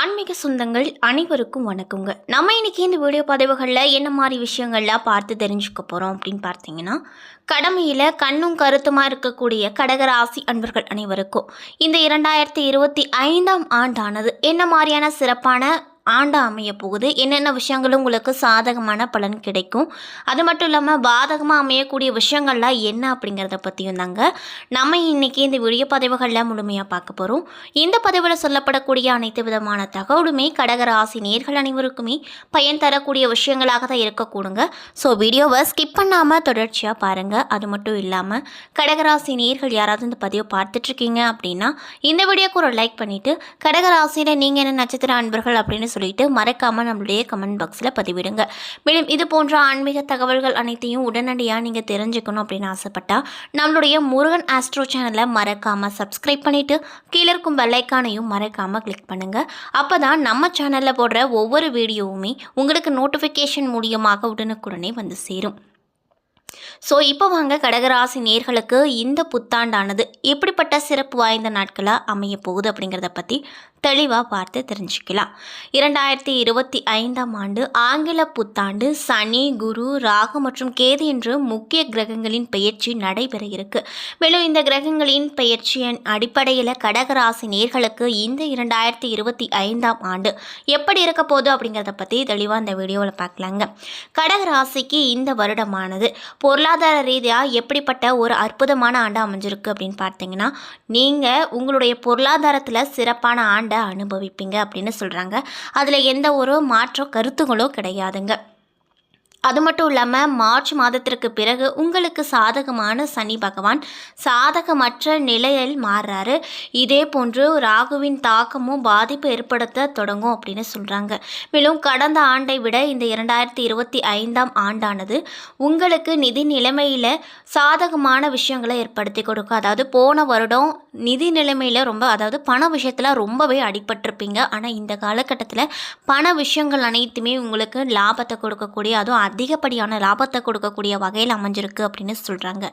ஆன்மீக சொந்தங்கள் அனைவருக்கும் வணக்கங்க. நம்ம இன்னைக்கு இந்த வீடியோ பதிவுகளில் என்ன மாதிரி விஷயங்கள்லாம் பார்த்து தெரிஞ்சுக்க போகிறோம் அப்படின்னு பார்த்தீங்கன்னா கடமையில் கண்ணும் கருத்துமாக இருக்கக்கூடிய கடகராசி அன்பர்கள் அனைவருக்கும் இந்த இரண்டாயிரத்தி இருபத்தி ஐந்தாம் ஆண்டானது என்ன மாதிரியான சிறப்பான ஆண்டா அமைய போகுது என்னென்ன விஷயங்களும் உங்களுக்கு சாதகமான பலன் கிடைக்கும். அது மட்டும் இல்லாமல் பாதகமாக அமையக்கூடிய விஷயங்கள்லாம் என்ன அப்படிங்கிறத பற்றியும் தாங்க நம்ம இன்னைக்கு இந்த வீடியோ பதிவுகளில் முழுமையாக பார்க்க போகிறோம் இந்த பதிவில் சொல்லப்படக்கூடிய அனைத்து விதமான தகவலுமே கடகராசி நேர்கள் அனைவருக்குமே பயன் தரக்கூடிய விஷயங்களாக தான் இருக்கக்கூடுங்க. ஸோ வீடியோவை ஸ்கிப் பண்ணாமல் தொடர்ச்சியாக பாருங்கள் அது மட்டும் இல்லாமல் கடகராசி நேர்கள் யாராவது இந்த பதிவை பார்த்துட்ருக்கீங்க அப்படின்னா இந்த வீடியோக்கு ஒரு லைக் பண்ணிவிட்டு கடகராசியில் நீங்கள் என்ன நட்சத்திர அன்பர்கள் அப்படின்னு சொல்லிட்டு மறக்காமல் நம்மளுடைய கமெண்ட் பாக்ஸில் பதிவிடுங்க. மேலும் இது போன்ற ஆன்மீக தகவல்கள் அனைத்தையும் உடனடியாக நீங்கள் தெரிஞ்சுக்கணும் அப்படின்னு ஆசைப்பட்டால் நம்மளுடைய முருகன் ஆஸ்ட்ரோ சேனலை மறக்காமல் சப்ஸ்கிரைப் பண்ணிவிட்டு கீழே இருக்கும் பெல்லைக்கானையும் மறக்காமல் கிளிக் பண்ணுங்கள் அப்போ தான் நம்ம சேனலில் போடுற ஒவ்வொரு வீடியோவுமே உங்களுக்கு நோட்டிஃபிகேஷன் மூலியமாக உடனுக்குடனே வந்து சேரும். ஸோ இப்போ வாங்க கடகராசி நேர்களுக்கு இந்த புத்தாண்டானது எப்படிப்பட்ட சிறப்பு வாய்ந்த நாட்களாக அமைய போகுது அப்படிங்கிறத பற்றி தெளிவாக பார்த்து தெரிஞ்சுக்கலாம். இரண்டாயிரத்தி இருபத்தி ஐந்தாம் ஆண்டு ஆங்கில புத்தாண்டு சனி குரு ராகு மற்றும் கேது என்று முக்கிய கிரகங்களின் பெயர்ச்சி நடைபெற இருக்கு. மேலும் இந்த கிரகங்களின் பெயர்ச்சியின் அடிப்படையில் கடகராசி நேர்களுக்கு இந்த இரண்டாயிரத்தி இருபத்தி ஐந்தாம் ஆண்டு எப்படி இருக்க போகுது அப்படிங்கிறத பற்றி தெளிவாக இந்த வீடியோவில் பார்க்கலாங்க. கடகராசிக்கு இந்த வருடமானது பொருளாதார ரீதியாக எப்படிப்பட்ட ஒரு அற்புதமான ஆண்டு அமைஞ்சிருக்கு அப்படின்னு பார்த்தீங்கன்னா நீங்கள் உங்களுடைய பொருளாதாரத்தில் சிறப்பான ஆண்டு அனுபவிப்பீங்க அப்படின்னு சொல்கிறாங்க அதில் எந்த ஒரு மாற்ற கருத்துகளோ கிடையாதுங்க. அது மட்டும் இல்லாமல் மார்ச் மாதத்திற்கு பிறகு உங்களுக்கு சாதகமான சனி பகவான் சாதகமற்ற நிலையில் மாறுறாரு. இதே போன்று ராகுவின் தாக்கமும் பாதிப்பு ஏற்படுத்த தொடங்கும் அப்படின்னு சொல்கிறாங்க மேலும் கடந்த ஆண்டை விட இந்த இரண்டாயிரத்தி இருபத்தி ஐந்தாம் ஆண்டானது உங்களுக்கு நிதி நிலைமையில் சாதகமான விஷயங்களை ஏற்படுத்தி கொடுக்கும். அதாவது போன வருடம் நிதி நிலைமையில் ரொம்ப அதாவது பண விஷயத்தில் ரொம்பவே அடிபட்டிருப்பீங்க. ஆனால் இந்த காலகட்டத்தில் பண விஷயங்கள் அனைத்துமே உங்களுக்கு லாபத்தை கொடுக்கக்கூடிய அதுவும் அதிகப்படியான லாபத்தை கொடுக்கக்கூடிய வகையில் அமைஞ்சிருக்கு அப்படின்னு சொல்கிறாங்க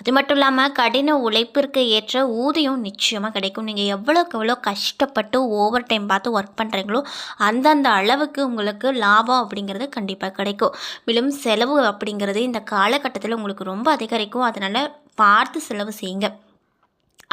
அது மட்டும் இல்லாமல் கடின உழைப்பிற்கு ஏற்ற ஊதியம் நிச்சயமாக கிடைக்கும். நீங்கள் எவ்வளோக்கு எவ்வளோ கஷ்டப்பட்டு ஓவர் டைம் பார்த்து ஒர்க் பண்ணுறீங்களோ அந்தந்த அளவுக்கு உங்களுக்கு லாபம் அப்படிங்கிறது கண்டிப்பாக கிடைக்கும். மேலும் செலவு அப்படிங்கிறது இந்த காலகட்டத்தில் உங்களுக்கு ரொம்ப அதிகரிக்கும். அதனால் பார்த்து செலவு செய்யுங்க.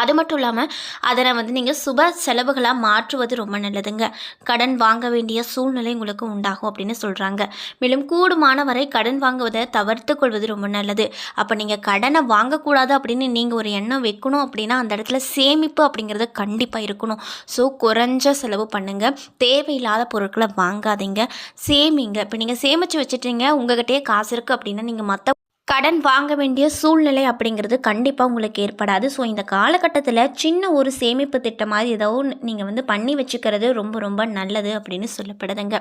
அது மட்டும் இல்லாமல் அதனை வந்து நீங்கள் சுப செலவுகளாக மாற்றுவது ரொம்ப நல்லதுங்க. கடன் வாங்க வேண்டிய சூழ்நிலை உங்களுக்கு உண்டாகும் அப்படின்னு சொல்கிறாங்க மேலும் கூடுமான வரை கடன் வாங்குவதை தவிர்த்து கொள்வது ரொம்ப நல்லது. அப்போ நீங்கள் கடனை வாங்கக்கூடாது அப்படின்னு நீங்கள் ஒரு எண்ணம் வைக்கணும் அப்படின்னா அந்த இடத்துல சேமிப்பு அப்படிங்கிறது கண்டிப்பாக இருக்கணும். ஸோ குறைஞ்ச செலவு பண்ணுங்கள் தேவையில்லாத பொருட்களை வாங்காதீங்க. சேமிங்க. இப்போ நீங்கள் சேமித்து வச்சுட்டீங்க உங்ககிட்டயே காசு இருக்குது அப்படின்னா நீங்கள் மற்ற கடன் வாங்க வேண்டிய சூழ்நிலை அப்படிங்கிறது கண்டிப்பாக உங்களுக்கு ஏற்படாது. ஸோ இந்த காலகட்டத்தில் சின்ன ஒரு சேமிப்பு திட்டம் மாதிரி ஏதோ நீங்கள் வந்து பண்ணி வச்சுக்கிறது ரொம்ப ரொம்ப நல்லது அப்படின்னு சொல்லப்படுதுங்க.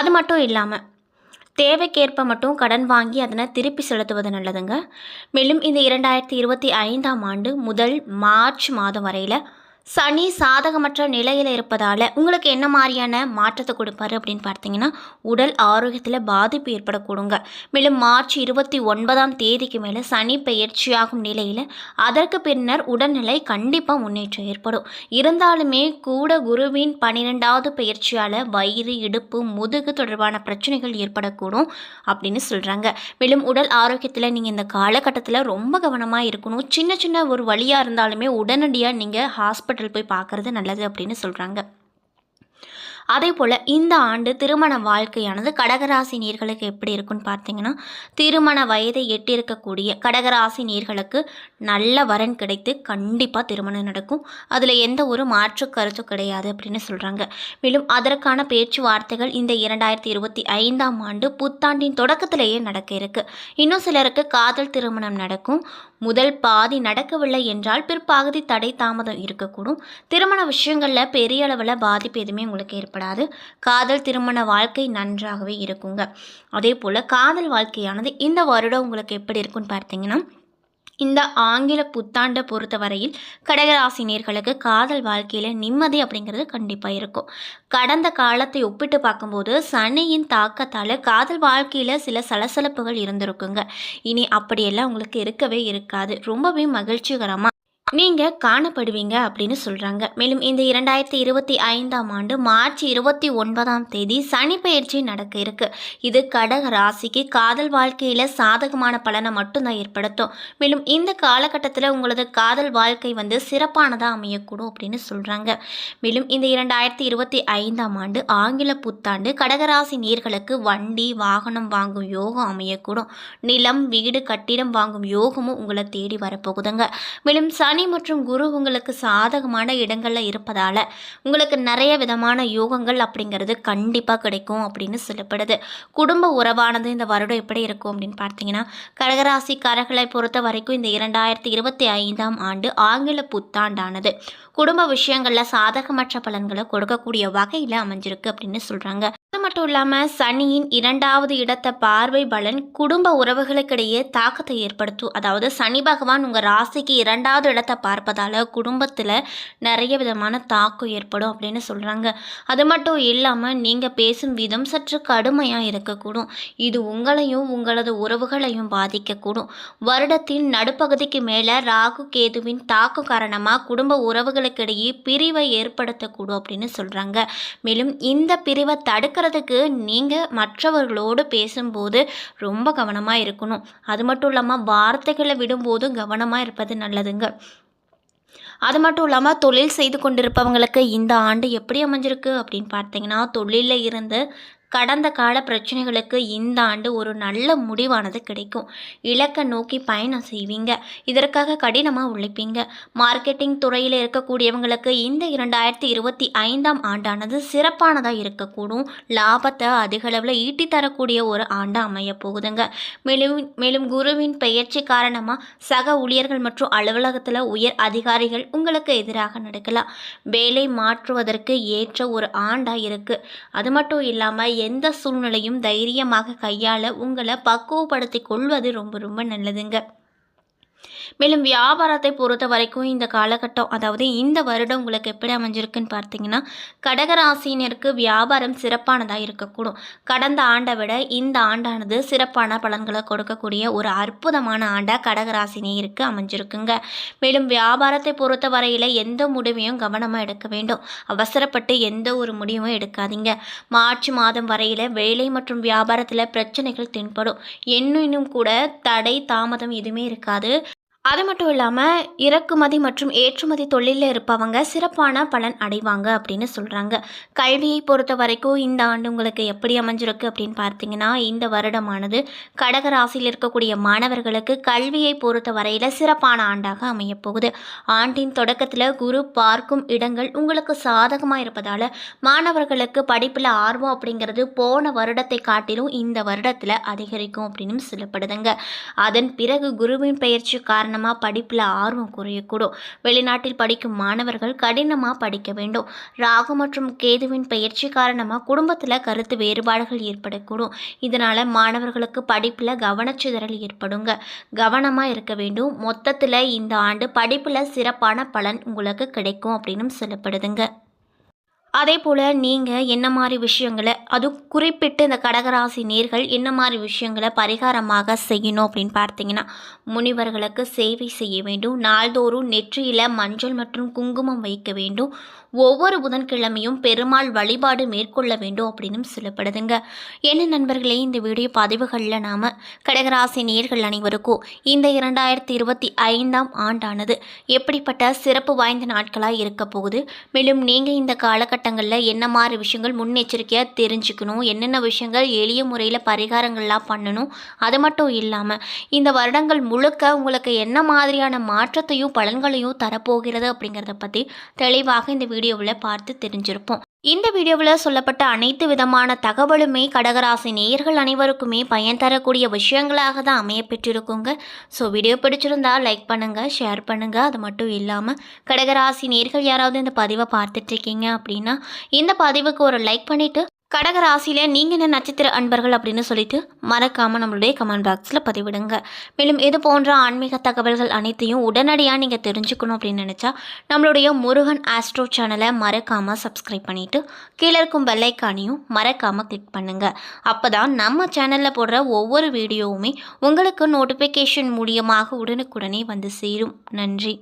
அது மட்டும் இல்லாமல் தேவைக்கேற்ப மட்டும் கடன் வாங்கி அதனை திருப்பி செலுத்துவது நல்லதுங்க. மேலும் இந்த இரண்டாயிரத்தி இருபத்தி ஐந்தாம் ஆண்டு முதல் மார்ச் மாதம் வரையில் சனி சாதகமற்ற நிலையில் இருப்பதால் உங்களுக்கு என்ன மாதிரியான மாற்றத்தை கொடுப்பாரு அப்படின்னு பார்த்தீங்கன்னா உடல் ஆரோக்கியத்தில் பாதிப்பு ஏற்படக்கூடுங்க. மேலும் மார்ச் இருபத்தி ஒன்பதாம் தேதிக்கு மேலே சனி பெயர்ச்சியாகும் நிலையில் அதற்கு பின்னர் உடல்நிலை கண்டிப்பாக முன்னேற்றம் ஏற்படும். இருந்தாலுமே கூட குருவின் பன்னிரெண்டாவது பயிற்சியால் வயிறு இடுப்பு முதுகு தொடர்பான பிரச்சனைகள் ஏற்படக்கூடும் அப்படின்னு சொல்கிறாங்க மேலும் உடல் ஆரோக்கியத்தில் நீங்கள் இந்த காலகட்டத்தில் ரொம்ப கவனமாக இருக்கணும். சின்ன சின்ன ஒரு வழியாக இருந்தாலுமே உடனடியாக நீங்கள் ஹாஸ்பிட்டல் ஹாஸ்பிட்டல் போய் பார்க்குறது நல்லது அப்படின்னு சொல்கிறாங்க அதே போல் இந்த ஆண்டு திருமண வாழ்க்கையானது கடகராசி நீர்களுக்கு எப்படி இருக்குன்னு பார்த்தீங்கன்னா திருமண வயதை எட்டியிருக்கக்கூடிய கடகராசி நீர்களுக்கு நல்ல வரன் கிடைத்து கண்டிப்பாக திருமணம் நடக்கும். அதில் எந்த ஒரு மாற்று கருத்தும் கிடையாது அப்படின்னு சொல்கிறாங்க மேலும் அதற்கான பேச்சுவார்த்தைகள் இந்த இரண்டாயிரத்தி இருபத்தி ஐந்தாம் ஆண்டு புத்தாண்டின் தொடக்கத்திலேயே நடக்க இருக்கு. இன்னும் சிலருக்கு காதல் திருமணம் நடக்கும். முதல் பாதி நடக்கவில்லை என்றால் பிற்பாகதி தடை தாமதம் இருக்கக்கூடும். திருமண விஷயங்களில் பெரிய அளவில் பாதிப்பு எதுவுமே உங்களுக்கு ஏற்படாது காதல் திருமண வாழ்க்கை நன்றாகவே இருக்குங்க. அதே போல் காதல் வாழ்க்கையானது இந்த வருடம் உங்களுக்கு எப்படி இருக்குன்னு பார்த்தீங்கன்னா இந்த ஆங்கில புத்தாண்டை பொறுத்தவரையில் கடகராசினியர்களுக்கு காதல் வாழ்க்கையில் நிம்மதி அப்படிங்கிறது கண்டிப்பாக இருக்கும். கடந்த காலத்தை ஒப்பிட்டு பார்க்கும்போது சனியின் தாக்கத்தால் காதல் வாழ்க்கையில் சில சலசலப்புகள் இருந்திருக்குங்க. இனி அப்படியெல்லாம் உங்களுக்கு இருக்கவே இருக்காது. ரொம்பவே மகிழ்ச்சிகரமாக நீங்கள் காணப்படுவீங்க அப்படின்னு சொல்கிறாங்க மேலும் இந்த இரண்டாயிரத்தி இருபத்தி ஐந்தாம் ஆண்டு மார்ச் இருபத்தி ஒன்பதாம் தேதி சனி பயிற்சி நடக்க இருக்கு. இது கடக ராசிக்கு காதல் வாழ்க்கையில் சாதகமான பலனை மட்டும்தான் ஏற்படுத்தும். மேலும் இந்த காலகட்டத்தில் உங்களது காதல் வாழ்க்கை வந்து சிறப்பானதாக அமையக்கூடும் அப்படின்னு சொல்கிறாங்க மேலும் இந்த இரண்டாயிரத்தி இருபத்தி ஐந்தாம் ஆண்டு ஆங்கில புத்தாண்டு கடகராசி நீர்களுக்கு வண்டி வாகனம் வாங்கும் யோகம் அமையக்கூடும். நிலம் வீடு கட்டிடம் வாங்கும் யோகமும் உங்களை தேடி வரப்போகுதுங்க. மேலும் சனி மற்றும் குரு உங்களுக்கு சாதகமான இடங்களில் இருப்பதால் உங்களுக்கு நிறைய விதமான யோகங்கள் அப்படிங்கிறது கண்டிப்பாக கிடைக்கும் அப்படின்னு சொல்லப்படுது. குடும்ப உறவானது இந்த வருடம் எப்படி இருக்கும் அப்படின்னு பார்த்தீங்கன்னா கடகராசிக்காரர்களை பொறுத்த வரைக்கும் இந்த இரண்டாயிரத்தி இருபத்தி ஐந்தாம் ஆண்டு ஆங்கில புத்தாண்டானது. குடும்ப விஷயங்களில் சாதகமற்ற பலன்களை கொடுக்கக்கூடிய வகையில் அமைஞ்சிருக்கு அப்படின்னு சொல்கிறாங்க அது மட்டும் இல்லாமல் சனியின் இரண்டாவது இடத்த பார்வை பலன் குடும்ப உறவுகளுக்கிடையே தாக்கத்தை ஏற்படுத்தும் அதாவது சனி பகவான் உங்கள் ராசிக்கு இரண்டாவது இடத்தை பார்ப்பதால் குடும்பத்தில் நிறைய விதமான தாக்கம் ஏற்படும் அப்படின்னு சொல்கிறாங்க அது மட்டும் இல்லாமல் நீங்கள் பேசும் விதம் சற்று கடுமையாக இருக்கக்கூடும். இது உங்களையும் உங்களது உறவுகளையும் பாதிக்கக்கூடும். வருடத்தின் நடுப்பகுதிக்கு மேலே ராகு கேதுவின் தாக்கம் காரணமாக குடும்ப உறவுகளுக்கிடையே பிரிவை ஏற்படுத்தக்கூடும் அப்படின்னு சொல்கிறாங்க மேலும் இந்த பிரிவை தடுக்க தடுக்கிறதுக்கு நீங்கள் மற்றவர்களோடு பேசும்போது ரொம்ப கவனமாக இருக்கணும். அது மட்டும் இல்லாமல் வார்த்தைகளை விடும்போதும் கவனமாக இருப்பது நல்லதுங்க. அது மட்டும் இல்லாமல் தொழில் செய்து கொண்டிருப்பவங்களுக்கு இந்த ஆண்டு எப்படி அமைஞ்சிருக்கு அப்படின்னு பார்த்தீங்கன்னா தொழிலில் இருந்து கடந்த கால பிரச்சனைகளுக்கு இந்த ஆண்டு ஒரு நல்ல முடிவானது கிடைக்கும். இலக்கை நோக்கி பயணம் செய்வீங்க. இதற்காக கடினமாக உழைப்பீங்க. மார்க்கெட்டிங் துறையில் இருக்கக்கூடியவங்களுக்கு இந்த இரண்டாயிரத்தி இருபத்தி ஐந்தாம் ஆண்டானது சிறப்பானதாக இருக்கக்கூடும். லாபத்தை அதிகளவில் ஈட்டி தரக்கூடிய ஒரு ஆண்டாக அமைய போகுதுங்க மேலும் மேலும் குருவின் பெயர்ச்சி காரணமாக சக ஊழியர்கள் மற்றும் அலுவலகத்தில் உயர் அதிகாரிகள் உங்களுக்கு எதிராக நடக்கலாம். வேலை மாற்றுவதற்கு ஏற்ற ஒரு ஆண்டாக இருக்குது அது மட்டும் இல்லாமல் எந்த சூழ்நிலையும் தைரியமாக கையாள உங்களை பக்குவப்படுத்தி கொள்வது ரொம்ப ரொம்ப நல்லதுங்க. மேலும் வியாபாரத்தை பொறுத்த வரைக்கும் இந்த காலகட்டம் அதாவது இந்த வருடம் உங்களுக்கு எப்படி அமைஞ்சிருக்குன்னு பார்த்தீங்கன்னா கடகராசினருக்கு வியாபாரம் சிறப்பானதாக இருக்கக்கூடும். கடந்த ஆண்டை விட இந்த ஆண்டானது சிறப்பான பலன்களை கொடுக்கக்கூடிய ஒரு அற்புதமான ஆண்டாக கடகராசினியருக்கு அமைஞ்சிருக்குங்க. மேலும் வியாபாரத்தை பொறுத்த வரையில் எந்த முடிவையும் கவனமாக எடுக்க வேண்டும். அவசரப்பட்டு எந்த ஒரு முடிவும் எடுக்காதீங்க. மார்ச் மாதம் வரையில் வேலை மற்றும் வியாபாரத்தில் பிரச்சனைகள் தென்படும். இன்னும் கூட தடை தாமதம் எதுவுமே இருக்காது. அது மட்டும் இல்லாமல் இறக்குமதி மற்றும் ஏற்றுமதி தொழிலில் இருப்பவங்க சிறப்பான பலன் அடைவாங்க அப்படின்னு சொல்கிறாங்க கல்வியை பொறுத்த வரைக்கும் இந்த ஆண்டு உங்களுக்கு எப்படி அமைஞ்சிருக்கு அப்படின்னு பார்த்தீங்கன்னா இந்த வருடமானது கடக ராசியில் இருக்கக்கூடிய மாணவர்களுக்கு கல்வியை பொறுத்த வரையில் சிறப்பான ஆண்டாக அமையப்போகுது ஆண்டின் தொடக்கத்தில் குரு பார்க்கும் இடங்கள் உங்களுக்கு சாதகமாக இருப்பதால் மாணவர்களுக்கு படிப்பில் ஆர்வம் அப்படிங்கிறது போன வருடத்தை காட்டிலும் இந்த வருடத்தில் அதிகரிக்கும் அப்படின்னு சொல்லப்படுதுங்க. அதன் பிறகு குருவின் பயிற்சி காரணம் காரணமாக படிப்பில் ஆர்வம் குறையக்கூடும். வெளிநாட்டில் படிக்கும் மாணவர்கள் கடினமாக படிக்க வேண்டும். ராகு மற்றும் கேதுவின் பயிற்சி காரணமாக குடும்பத்தில் கருத்து வேறுபாடுகள் ஏற்படக்கூடும். இதனால் மாணவர்களுக்கு படிப்பில் கவனச்சிதறல் ஏற்படுங்க. கவனமாக இருக்க வேண்டும். மொத்தத்தில் இந்த ஆண்டு படிப்பில் சிறப்பான பலன் உங்களுக்கு கிடைக்கும் அப்படின்னு சொல்லப்படுதுங்க. அதே போல் நீங்கள் என்ன மாதிரி விஷயங்களை அதுவும் குறிப்பிட்டு இந்த கடகராசி நேர்கள் என்ன மாதிரி விஷயங்களை பரிகாரமாக செய்யணும் அப்படின்னு பார்த்தீங்கன்னா முனிவர்களுக்கு சேவை செய்ய வேண்டும். நாள்தோறும் நெற்றியில் மஞ்சள் மற்றும் குங்குமம் வைக்க வேண்டும். ஒவ்வொரு புதன்கிழமையும் பெருமாள் வழிபாடு மேற்கொள்ள வேண்டும் அப்படின்னு சொல்லப்படுதுங்க. என்ன நண்பர்களே இந்த வீடியோ பதிவுகளில் நாம் கடகராசி நேர்கள் அனைவருக்கும் இந்த இரண்டாயிரத்தி இருபத்தி ஐந்தாம் ஆண்டானது எப்படிப்பட்ட சிறப்பு வாய்ந்த நாட்களாக இருக்க போகுது? மேலும் நீங்கள் இந்த காலகட்டங்களில் என்ன மாதிரி விஷயங்கள் முன்னெச்சரிக்கையாக தெரிஞ்சுக்கணும் என்னென்ன விஷயங்கள் எளிய முறையில் பரிகாரங்கள்லாம் பண்ணணும் அது மட்டும் இல்லாமல் இந்த வருடங்கள் முழுக்க உங்களுக்கு என்ன மாதிரியான மாற்றத்தையும் பலன்களையும் தரப்போகிறது அப்படிங்கிறத பற்றி தெளிவாக இந்த வீடியோவில் பார்த்து தெரிஞ்சிருப்போம். இந்த வீடியோவில் சொல்லப்பட்ட அனைத்து விதமான தகவலுமே கடகராசி நேயர்கள் அனைவருக்குமே பயன் தரக்கூடிய விஷயங்களாக தான் அமைய பெற்றிருக்குங்க. ஸோ வீடியோ பிடிச்சிருந்தா லைக் பண்ணுங்கள் ஷேர் பண்ணுங்கள் அது மட்டும் இல்லாமல் கடகராசி நேர்கள் யாராவது இந்த பதிவை பார்த்துட்ருக்கீங்க அப்படின்னா இந்த பதிவுக்கு ஒரு லைக் பண்ணிவிட்டு கடகராசியில் நீங்கள் என்ன நட்சத்திர அன்பர்கள் அப்படின்னு சொல்லிட்டு மறக்காமல் நம்மளுடைய கமெண்ட் பாக்ஸில் பதிவிடுங்க. மேலும் இது போன்ற ஆன்மீக தகவல்கள் அனைத்தையும் உடனடியாக நீங்கள் தெரிஞ்சுக்கணும் அப்படின்னு நினச்சா நம்மளுடைய முருகன் ஆஸ்ட்ரோ சேனலை மறக்காமல் சப்ஸ்கிரைப் பண்ணிவிட்டு கீழே இருக்கும் பெல்லைக்கானையும் மறக்காமல் கிளிக் பண்ணுங்கள் அப்போ தான் நம்ம சேனலில் போடுற ஒவ்வொரு வீடியோவுமே உங்களுக்கு நோட்டிஃபிகேஷன் மூலியமாக உடனுக்குடனே வந்து சேரும். நன்றி.